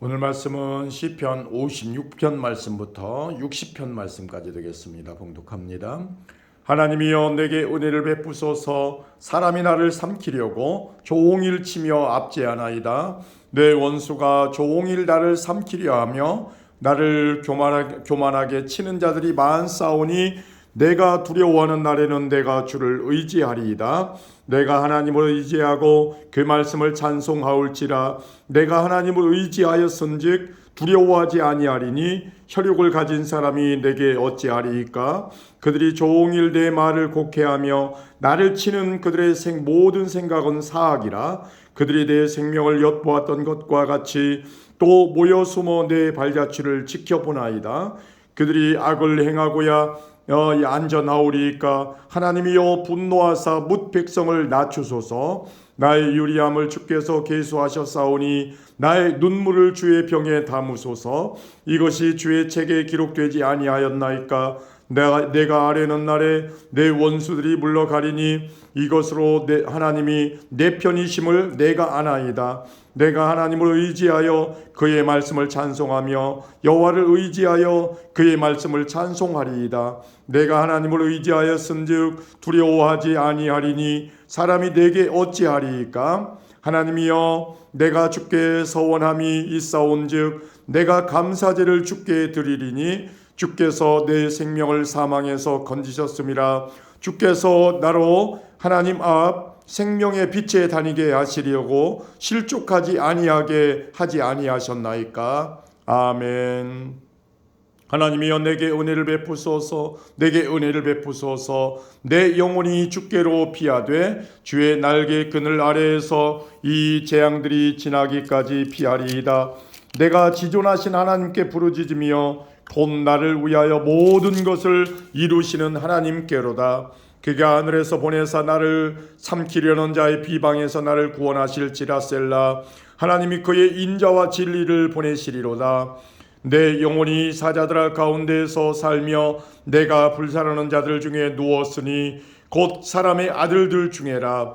오늘 말씀은 시편 56편 말씀부터 60편 말씀까지 되겠습니다. 봉독합니다. 하나님이여 내게 은혜를 베푸소서 사람이 나를 삼키려고 종일 치며 압제하나이다. 내 원수가 종일 나를 삼키려 하며 나를 교만하게 치는 자들이 많사오니 내가 두려워하는 날에는 내가 주를 의지하리이다. 내가 하나님을 의지하고 그 말씀을 찬송하올지라. 내가 하나님을 의지하였은즉 두려워하지 아니하리니 혈육을 가진 사람이 내게 어찌하리이까? 그들이 종일 내 말을 곡해하며 나를 치는 그들의 생, 모든 생각은 사악이라. 그들이 내 생명을 엿보았던 것과 같이 또 모여 숨어 내 발자취를 지켜보나이다 그들이 악을 행하고야 어, 안전하오리이까 하나님이여 분노하사 뭇 백성을 낮추소서. 나의 유리함을 주께서 계수하셨사오니 나의 눈물을 주의 병에 담으소서. 이것이 주의 책에 기록되지 아니하였나이까 내가, 내가 아뢰는 날에 내 원수들이 물러가리니 이것으로 내, 하나님이 내 편이심을 내가 아나이다. 내가 하나님을 의지하여 그의 말씀을 찬송하며 여호와를 의지하여 그의 말씀을 찬송하리이다. 내가 하나님을 의지하였은즉 두려워하지 아니하리니 사람이 내게 어찌하리이까? 하나님이여 내가 주께 서원함이 있사온즉 내가 감사제를 주께 드리리니 주께서 내 생명을 사망에서 건지셨음이라 주께서 나로 하나님 앞 생명의 빛에 다니게 하시려고 실족하지 아니하게 하지 아니하셨나이까? 아멘. 하나님이여 내게 은혜를 베푸소서 내게 은혜를 베푸소서. 내 영혼이 주께로 피하되 주의 날개 그늘 아래에서 이 재앙들이 지나기까지 피하리이다. 내가 지존하신 하나님께 부르짖으며 곧 나를 위하여 모든 것을 이루시는 하나님께로다. 그가 하늘에서 보내사 나를 삼키려는 자의 비방에서 나를 구원하실지라 셀라. 하나님이 그의 인자와 진리를 보내시리로다. 내 영혼이 사자들 가운데서 살며 내가 불살하는 자들 중에 누웠으니 곧 사람의 아들들 중에라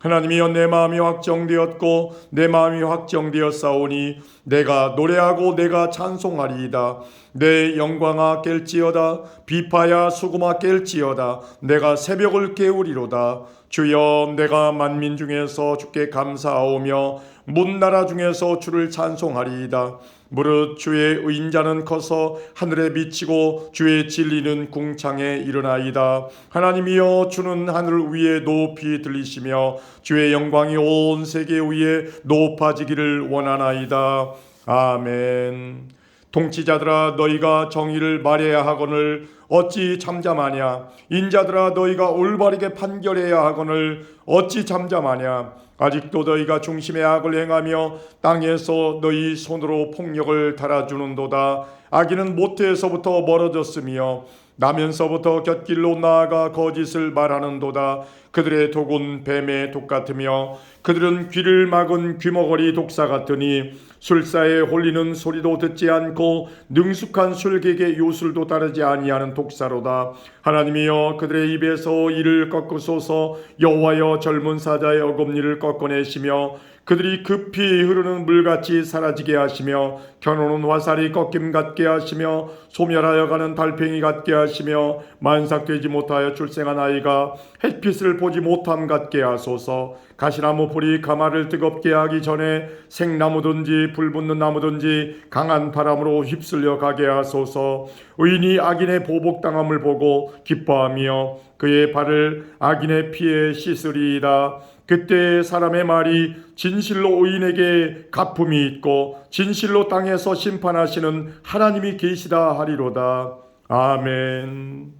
하나님이여 내 마음이 확정되었고 내 마음이 확정되었사오니 내가 노래하고 내가 찬송하리이다. 내 영광아 깰지어다. 비파야 수구마 깰지어다. 내가 새벽을 깨우리로다. 주여 내가 만민 중에서 주께 감사하오며 문 나라 중에서 주를 찬송하리이다 무릇 주의 의인자는 커서 하늘에 비치고 주의 진리는 궁창에 일어나이다. 하나님이여 주는 하늘 위에 높이 들리시며 주의 영광이 온 세계 위에 높아지기를 원하나이다. 아멘. 통치자들아 너희가 정의를 말해야 하거늘 어찌 잠잠하냐? 인자들아 너희가 올바르게 판결해야 하거늘 어찌 잠잠하냐? 아직도 너희가 중심의 악을 행하며 땅에서 너희 손으로 폭력을 달아주는도다. 악인은 모태에서부터 멀어졌으며 나면서부터 곁길로 나아가 거짓을 말하는도다. 그들의 독은 뱀의 독 같으며 그들은 귀를 막은 귀머거리 독사 같으니 술사에 홀리는 소리도 듣지 않고 능숙한 술객의 요술도 따르지 아니하는 독사로다. 하나님이여 그들의 입에서 이를 꺾으소서. 여호와여 젊은 사자의 어금니를 꺾어내시며 그들이 급히 흐르는 물같이 사라지게 하시며 겨누는 화살이 꺾임 같게 하시며 소멸하여 가는 달팽이 같게 하시며 만삭되지 못하여 출생한 아이가 햇빛을 보지 못함 같게 하소서. 가시나무 불이 가마를 뜨겁게 하기 전에 생나무든지 불붙는 나무든지 강한 바람으로 휩쓸려 가게 하소서. 의인이 악인의 보복당함을 보고 기뻐하며 그의 발을 악인의 피에 씻으리이다 그때 사람의 말이 진실로 의인에게 가품이 있고 진실로 땅에서 심판하시는 하나님이 계시다 하리로다. 아멘.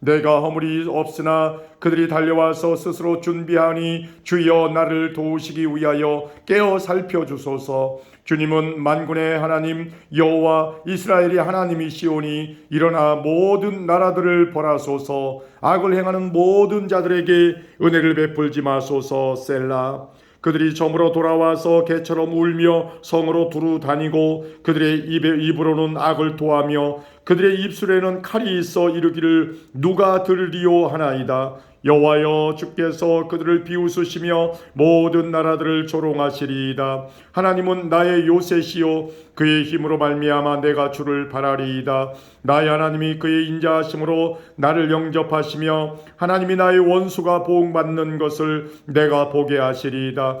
내가 허물이 없으나 그들이 달려와서 스스로 준비하니 주여 나를 도우시기 위하여 깨어 살펴주소서. 주님은 만군의 하나님 여호와 이스라엘의 하나님이시오니 일어나 모든 나라들을 벌하소서. 악을 행하는 모든 자들에게 은혜를 베풀지 마소서. 셀라 그들이 점으로 돌아와서 개처럼 울며 성으로 두루 다니고 그들의 입에 입으로는 악을 토하며 그들의 입술에는 칼이 있어 이르기를 누가 들으리오 하나이다 여호와여 주께서 그들을 비웃으시며 모든 나라들을 조롱하시리이다. 하나님은 나의 요새시요 그의 힘으로 말미암아 내가 주를 바라리이다. 나의 하나님이 그의 인자하심으로 나를 영접하시며 하나님이 나의 원수가 보응받는 것을 내가 보게 하시리이다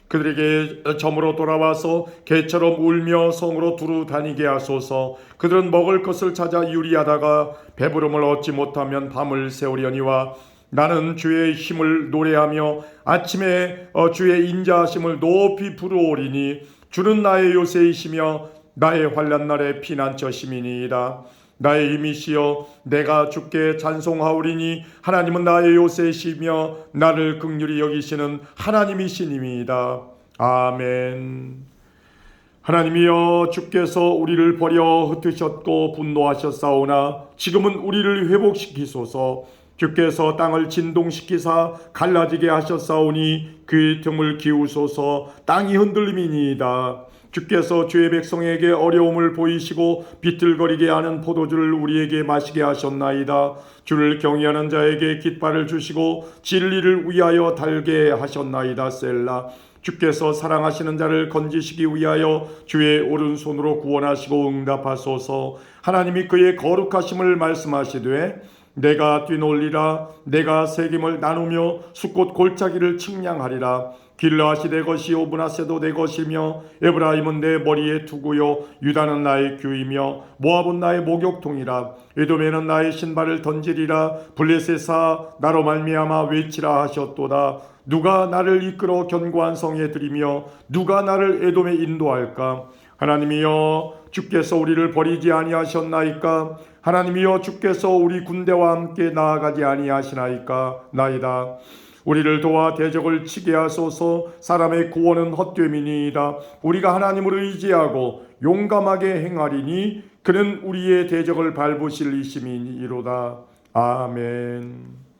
그들에게 점으로 돌아와서 개처럼 울며 성으로 두루 다니게 하소서. 그들은 먹을 것을 찾아 유리하다가 배부름을 얻지 못하면 밤을 새우려니와 나는 주의 힘을 노래하며 아침에 어, 주의 인자하심을 높이 부르오리니 주는 나의 요새이시며 나의 환란 날의 피난처심이니이다 나의 힘이시여 내가 주께 찬송하오리니 하나님은 나의 요새이시며 나를 극률히 여기시는 하나님이시님이다. 아멘. 하나님이여 주께서 우리를 버려 흩으셨고 분노하셨사오나 지금은 우리를 회복시키소서 주께서 땅을 진동시키사 갈라지게 하셨사오니 그 틈을 기우소서 땅이 흔들림이니이다. 주께서 주의 백성에게 어려움을 보이시고 비틀거리게 하는 포도주를 우리에게 마시게 하셨나이다. 주를 경외하는 자에게 깃발을 주시고 진리를 위하여 달게 하셨나이다. 셀라. 주께서 사랑하시는 자를 건지시기 위하여 주의 오른손으로 구원하시고 응답하소서. 하나님이 그의 거룩하심을 말씀하시되 내가 뛰놀리라 내가 세김을 나누며 숫꽃 골짜기를 측량하리라 길라시 내 것이요 문하세도 내 것이며 에브라임은 내 머리에 두고요 유다는 나의 규이며 모압은 나의 목욕통이라 에돔에는 나의 신발을 던지리라 블레셋아 나로 말미암아 외치라 하셨도다. 누가 나를 이끌어 견고한 성에 들이며 누가 나를 에돔에 인도할까? 하나님이여 주께서 우리를 버리지 아니하셨나이까? 하나님이여 주께서 우리 군대와 함께 나아가지 아니하시나이까? 나이다 우리를 도와 대적을 치게 하소서. 사람의 구원은 헛됨이니이다. 우리가 하나님을 의지하고 용감하게 행하리니 그는 우리의 대적을 밟으실 이심이니로다. 아멘